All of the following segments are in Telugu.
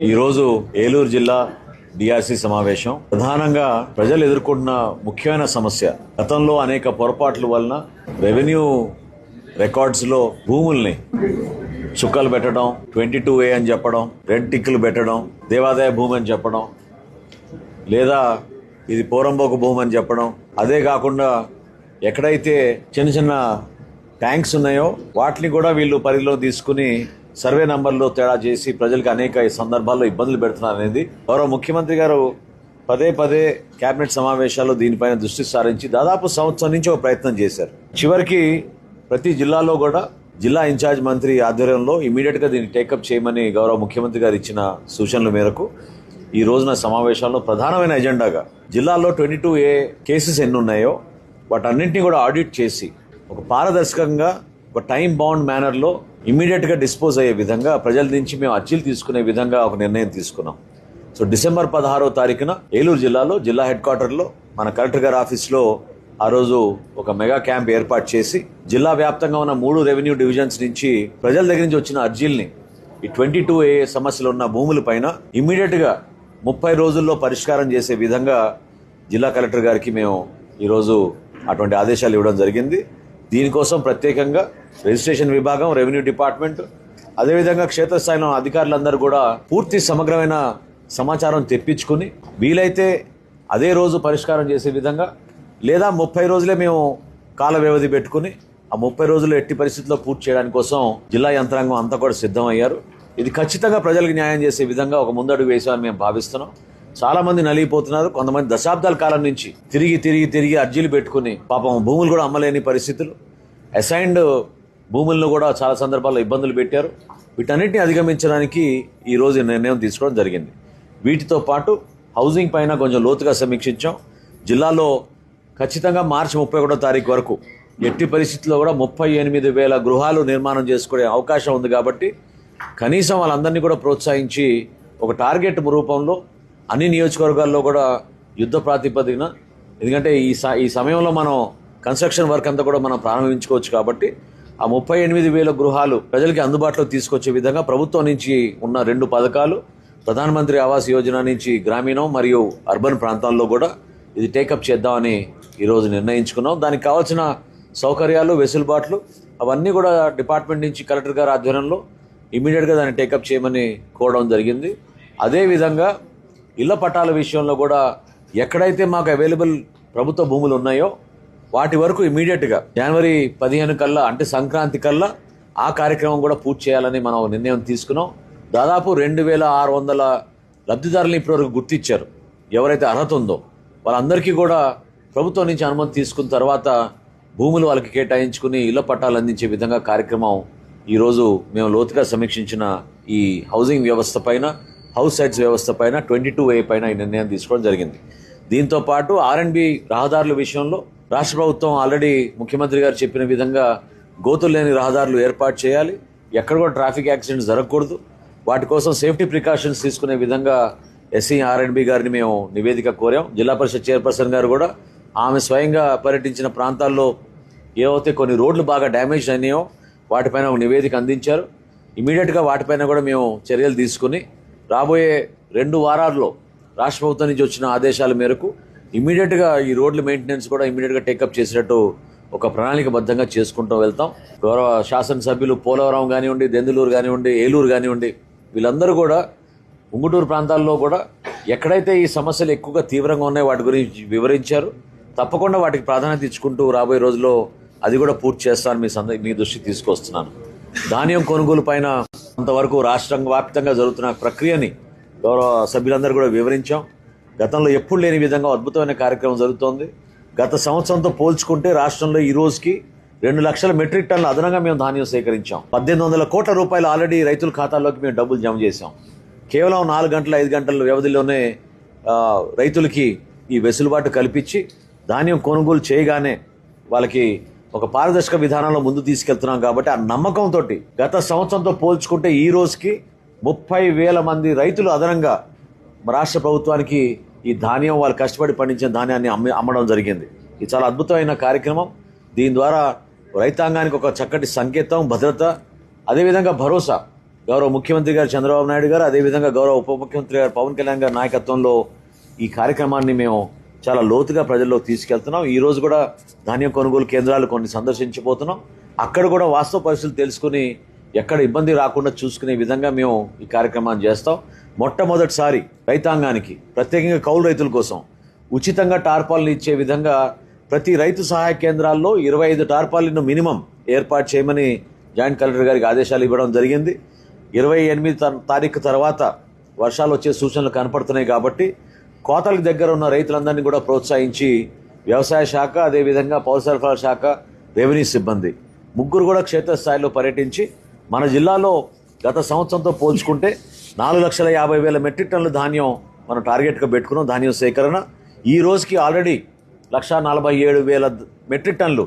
ఈరోజు ఏలూరు జిల్లా డిఆర్సి సమావేశం. ప్రధానంగా ప్రజలు ఎదుర్కొంటున్న ముఖ్యమైన సమస్య గతంలో అనేక పొరపాట్ల వలన రెవెన్యూ రికార్డ్స్లో భూముల్ని చుక్కలు పెట్టడం ట్వంటీ టూ ఏ అని చెప్పడం రెడ్ టిక్కులు పెట్టడం దేవాదాయ భూమి అని చెప్పడం లేదా ఇది పోరంబోకు భూమి అని చెప్పడం అదే కాకుండా ఎక్కడైతే చిన్న చిన్న ట్యాంక్స్ ఉన్నాయో వాటిని కూడా వీళ్ళు పరిధిలో తీసుకుని సర్వే నంబర్లో తేడా చేసి ప్రజలకు అనేక సందర్భాల్లో ఇబ్బందులు పెడుతున్నారు అనేది గౌరవ ముఖ్యమంత్రి గారు పదే పదే కేబినెట్ సమావేశాల్లో దీనిపైన దృష్టి సారించి దాదాపు సంవత్సరం నుంచి ఒక ప్రయత్నం చేశారు. చివరికి ప్రతి జిల్లాలో కూడా జిల్లా ఇన్ఛార్జ్ మంత్రి ఆధ్వర్యంలో ఇమీడియట్గా దీన్ని టేకప్ చేయమని గౌరవ ముఖ్యమంత్రి గారు ఇచ్చిన సూచనల మేరకు ఈ రోజున సమావేశాల్లో ప్రధానమైన ఎజెండాగా జిల్లాలో ట్వంటీ టూ ఏ కేసెస్ ఎన్ని ఉన్నాయో వాటన్నింటినీ కూడా ఆడిట్ చేసి ఒక పారదర్శకంగా ఒక టైం బౌండ్ మేనర్లో ఇమీడియట్గా డిస్పోజ్ అయ్యే విధంగా ప్రజల నుంచి మేము అర్జీలు తీసుకునే విధంగా ఒక నిర్ణయం తీసుకున్నాం. సో డిసెంబర్ పదహారో తారీఖున ఏలూరు జిల్లాలో జిల్లా హెడ్ క్వార్టర్లో మన కలెక్టర్ గారి ఆఫీస్లో ఆ రోజు ఒక మెగా క్యాంప్ ఏర్పాటు చేసి జిల్లా వ్యాప్తంగా ఉన్న మూడు రెవెన్యూ డివిజన్స్ నుంచి ప్రజల దగ్గర నుంచి వచ్చిన అర్జీల్ని ఈ ట్వంటీ టూ ఏ సమస్యలు ఉన్న భూముల పైన ఇమ్మీడియట్గా ముప్పై రోజుల్లో పరిష్కారం చేసే విధంగా జిల్లా కలెక్టర్ గారికి మేము ఈరోజు అటువంటి ఆదేశాలు ఇవ్వడం జరిగింది. దీనికోసం ప్రత్యేకంగా రిజిస్ట్రేషన్ విభాగం రెవెన్యూ డిపార్ట్మెంట్ అదేవిధంగా క్షేత్రస్థాయిలో అధికారులందరూ కూడా పూర్తి సమగ్రమైన సమాచారం తెప్పించుకుని వీలైతే అదే రోజు పరిష్కారం చేసే విధంగా లేదా ముప్పై రోజులే మేము కాల వ్యవధి పెట్టుకుని ఆ ముప్పై రోజులు ఎట్టి పరిస్థితుల్లో పూర్తి చేయడానికి కోసం జిల్లా యంత్రాంగం అంతా కూడా సిద్ధమయ్యారు. ఇది ఖచ్చితంగా ప్రజలకు న్యాయం చేసే విధంగా ఒక ముందడుగు వేసామని మేము భావిస్తున్నాం. చాలామంది నలిగిపోతున్నారు. కొంతమంది దశాబ్దాల కాలం నుంచి తిరిగి తిరిగి తిరిగి అర్జీలు పెట్టుకుని పాపం భూములు కూడా అమ్మలేని పరిస్థితులు. అసైన్డ్ భూములను కూడా చాలా సందర్భాల్లో ఇబ్బందులు పెట్టారు. వీటన్నిటిని అధిగమించడానికి ఈ రోజు నిర్ణయం తీసుకోవడం జరిగింది. వీటితో పాటు హౌసింగ్ పైన కొంచెం లోతుగా సమీక్షించాం. జిల్లాలో ఖచ్చితంగా మార్చి ముప్పై ఒకటో తారీఖు వరకు ఎట్టి పరిస్థితుల్లో కూడా ముప్పై ఎనిమిది వేల గృహాలు నిర్మాణం చేసుకునే అవకాశం ఉంది కాబట్టి కనీసం వాళ్ళందరినీ కూడా ప్రోత్సహించి ఒక టార్గెట్ రూపంలో అన్ని నియోజకవర్గాల్లో కూడా యుద్ధ ప్రాతిపదికన ఎందుకంటే ఈ స ఈ సమయంలో మనం కన్స్ట్రక్షన్ వర్క్ అంతా కూడా మనం ప్రారంభించుకోవచ్చు కాబట్టి ఆ ముప్పై ఎనిమిది వేల గృహాలు ప్రజలకి అందుబాటులో తీసుకొచ్చే విధంగా ప్రభుత్వం నుంచి ఉన్న రెండు పథకాలు ప్రధానమంత్రి ఆవాస్ యోజన నుంచి గ్రామీణం మరియు అర్బన్ ప్రాంతాల్లో కూడా ఇది టేకప్ చేద్దామని ఈరోజు నిర్ణయించుకున్నాం. దానికి కావాల్సిన సౌకర్యాలు వెసులుబాట్లు అవన్నీ కూడా డిపార్ట్మెంట్ నుంచి కలెక్టర్ గారి ఆధ్వర్యంలో ఇమీడియట్గా దాన్ని టేకప్ చేయమని కోరడం జరిగింది. అదేవిధంగా ఇళ్ళ పట్టాల విషయంలో కూడా ఎక్కడైతే మాకు అవైలబుల్ ప్రభుత్వ భూములు ఉన్నాయో వాటి వరకు ఇమీడియట్గా జనవరి పదిహేను కల్లా అంటే సంక్రాంతి కల్లా ఆ కార్యక్రమం కూడా పూర్తి చేయాలని మనం నిర్ణయం తీసుకున్నాం. దాదాపు రెండు వేల ఆరు వందల లబ్ధిదారులను ఇప్పటివరకు గుర్తించారు ఎవరైతే అర్హత ఉందో వాళ్ళందరికీ కూడా ప్రభుత్వం నుంచి అనుమతి తీసుకున్న తర్వాత భూములు వాళ్ళకి కేటాయించుకుని ఇళ్ళ పట్టాలు అందించే విధంగా కార్యక్రమం ఈరోజు మేము లోతుగా సమీక్షించిన ఈ హౌసింగ్ వ్యవస్థ పైన హౌస్ సైట్స్ వ్యవస్థ పైన ట్వంటీ టూ ఏ పైన ఈ నిర్ణయం తీసుకోవడం జరిగింది. దీంతో పాటు ఆర్ అండ్ బి రహదారుల విషయంలో రాష్ట్ర ప్రభుత్వం ఆల్రెడీ ముఖ్యమంత్రి గారు చెప్పిన విధంగా గోతులు లేని రహదారులు ఏర్పాటు చేయాలి. ఎక్కడ కూడా ట్రాఫిక్ యాక్సిడెంట్స్ జరగకూడదు. వాటి కోసం సేఫ్టీ ప్రికాషన్స్ తీసుకునే విధంగా ఎస్సీ ఆర్ఎండ్బి అండ్ గారిని మేము నివేదిక కోరాం. జిల్లా పరిషత్ చైర్పర్సన్ గారు కూడా ఆమె స్వయంగా పర్యటించిన ప్రాంతాల్లో ఏవైతే కొన్ని రోడ్లు బాగా డ్యామేజ్ అయినాయో వాటిపైన ఒక నివేదిక అందించారు. ఇమీడియట్గా వాటిపైన కూడా మేము చర్యలు తీసుకుని రాబోయే రెండు వారాల్లో రాష్ట్ర ప్రభుత్వం నుంచి వచ్చిన ఆదేశాల మేరకు ఇమీడియట్గా ఈ రోడ్ల మెయింటెనెన్స్ కూడా ఇమీడియట్గా టేకప్ చేసేటట్టు ఒక ప్రణాళికబద్ధంగా చేసుకుంటూ వెళ్తాం. గౌరవ శాసనసభ్యులు పోలవరం కానివ్వండి దెందులూరు కానివ్వండి ఏలూరు కానివ్వండి వీళ్ళందరూ కూడా ఉంగుటూరు ప్రాంతాల్లో కూడా ఎక్కడైతే ఈ సమస్యలు ఎక్కువగా తీవ్రంగా ఉన్నాయో వాటి గురించి వివరించారు. తప్పకుండా వాటికి ప్రాధాన్యత ఇచ్చుకుంటూ రాబోయే రోజుల్లో అది కూడా పూర్తి చేస్తాను మీ సంద మీ దృష్టికి తీసుకొస్తున్నాను. ధాన్యం కొనుగోలు పైన అంతవరకు రాష్ట్ర వ్యాప్తంగా జరుగుతున్న ప్రక్రియని గౌరవ సభ్యులందరూ కూడా వివరించాం. గతంలో ఎప్పుడు లేని విధంగా అద్భుతమైన కార్యక్రమం జరుగుతోంది. గత సంవత్సరంతో పోల్చుకుంటే రాష్ట్రంలో ఈ రోజుకి రెండు లక్షల మెట్రిక్ టన్నుల అదనంగా మేము ధాన్యం సేకరించాం. పద్దెనిమిది వందల కోట్ల రూపాయలు ఆల్రెడీ రైతుల ఖాతాల్లోకి మేము డబ్బులు జమ చేశాం. కేవలం నాలుగు గంటల ఐదు గంటల వ్యవధిలోనే రైతులకి ఈ వెసులుబాటు కల్పించి ధాన్యం కొనుగోలు చేయగానే వాళ్ళకి ఒక పారదర్శక విధానంలో ముందు తీసుకెళ్తున్నాం కాబట్టి ఆ నమ్మకంతో గత సంవత్సరంతో పోల్చుకుంటే ఈ రోజుకి ముప్పై వేల మంది రైతులు అదనంగా రాష్ట్ర ప్రభుత్వానికి ఈ ధాన్యం వాళ్ళు కష్టపడి పండించిన ధాన్యాన్ని అమ్మి అమ్మడం జరిగింది. ఇది చాలా అద్భుతమైన కార్యక్రమం. దీని ద్వారా రైతాంగానికి ఒక చక్కటి సంకేతం భద్రత అదేవిధంగా భరోసా. గౌరవ ముఖ్యమంత్రి గారు చంద్రబాబు నాయుడు గారు అదేవిధంగా గౌరవ ఉప ముఖ్యమంత్రి గారు పవన్ కళ్యాణ్ గారి నాయకత్వంలో ఈ కార్యక్రమాన్ని మేము చాలా లోతుగా ప్రజల్లోకి తీసుకెళ్తున్నాం. ఈరోజు కూడా ధాన్యం కొనుగోలు కేంద్రాలు కొన్ని సందర్శించబోతున్నాం. అక్కడ కూడా వాస్తవ పరిస్థితులు తెలుసుకుని ఎక్కడ ఇబ్బంది రాకుండా చూసుకునే విధంగా మేము ఈ కార్యక్రమాన్ని చేస్తాం. మొట్టమొదటిసారి రైతాంగానికి ప్రత్యేకంగా కౌలు రైతుల కోసం ఉచితంగా టార్పాలను ఇచ్చే విధంగా ప్రతి రైతు సహాయ కేంద్రాల్లో ఇరవై ఐదు టార్పాలను మినిమం ఏర్పాటు చేయమని జాయింట్ కలెక్టర్ గారికి ఆదేశాలు ఇవ్వడం జరిగింది. ఇరవై ఎనిమిది తారీఖు తర్వాత వర్షాలు వచ్చే సూచనలు కనపడుతున్నాయి కాబట్టి కోతలకు దగ్గర ఉన్న రైతులందరినీ కూడా ప్రోత్సహించి వ్యవసాయ శాఖ అదేవిధంగా పౌర సరఫరాల శాఖ రెవెన్యూ సిబ్బంది ముగ్గురు కూడా క్షేత్రస్థాయిలో పర్యటించి మన జిల్లాలో గత సంవత్సరంతో పోల్చుకుంటే నాలుగు లక్షల యాభై వేల మెట్రిక్ టన్నుల ధాన్యం మనం టార్గెట్గా పెట్టుకున్నాం ధాన్యం సేకరణ. ఈ రోజుకి ఆల్రెడీ లక్ష నలభై ఏడు వేల మెట్రిక్ టన్నులు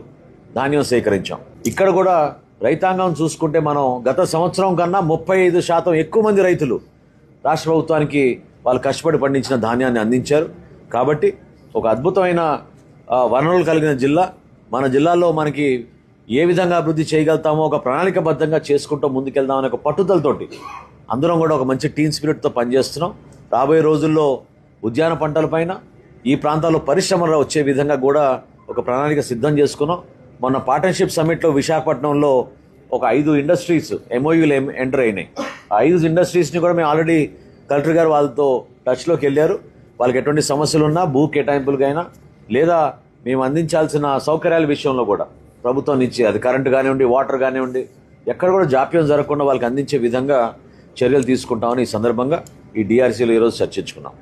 ధాన్యం సేకరించాం. ఇక్కడ కూడా రైతాంగం చూసుకుంటే మనం గత సంవత్సరం కన్నా ముప్పై ఐదు శాతం ఎక్కువ మంది రైతులు రాష్ట్ర ప్రభుత్వానికి వాళ్ళు కష్టపడి పండించిన ధాన్యాన్ని అందించారు. కాబట్టి ఒక అద్భుతమైన వనరులు కలిగిన జిల్లా. మన జిల్లాలో మనకి ఏ విధంగా అభివృద్ధి చేయగలుగుతామో ఒక ప్రణాళికబద్ధంగా చేసుకుంటూ ముందుకెళ్దామనే ఒక పట్టుదలతోటి అందరం కూడా ఒక మంచి టీమ్ స్పిరిట్తో పనిచేస్తున్నాం. రాబోయే రోజుల్లో ఉద్యాన పంటలపైన ఈ ప్రాంతాల్లో పరిశ్రమలు వచ్చే విధంగా కూడా ఒక ప్రణాళిక సిద్ధం చేసుకున్నాం. మొన్న పార్ట్నర్షిప్ సమ్మిట్లో విశాఖపట్నంలో ఒక ఐదు ఇండస్ట్రీస్ ఎంఓయూలు ఎంటర్ అయినాయి. ఆ ఐదు ఇండస్ట్రీస్ని కూడా మేము ఆల్రెడీ కలెక్టర్ గారు వాళ్ళతో టచ్లోకి వెళ్ళారు. వాళ్ళకి ఎటువంటి సమస్యలు ఉన్నా భూ కేటాయింపులకైనా లేదా మేము అందించాల్సిన సౌకర్యాల విషయంలో కూడా. ప్రభుత్వం నుంచి అది కరెంటు కానివ్వండి వాటర్ కానివ్వండి ఎక్కడ కూడా జాప్యం జరగకుండా వాళ్ళకి అందించే విధంగా చర్యలు తీసుకుంటామని ఈ సందర్భంగా ఈ డిఆర్సీలో ఈరోజు చర్చించుకున్నాం.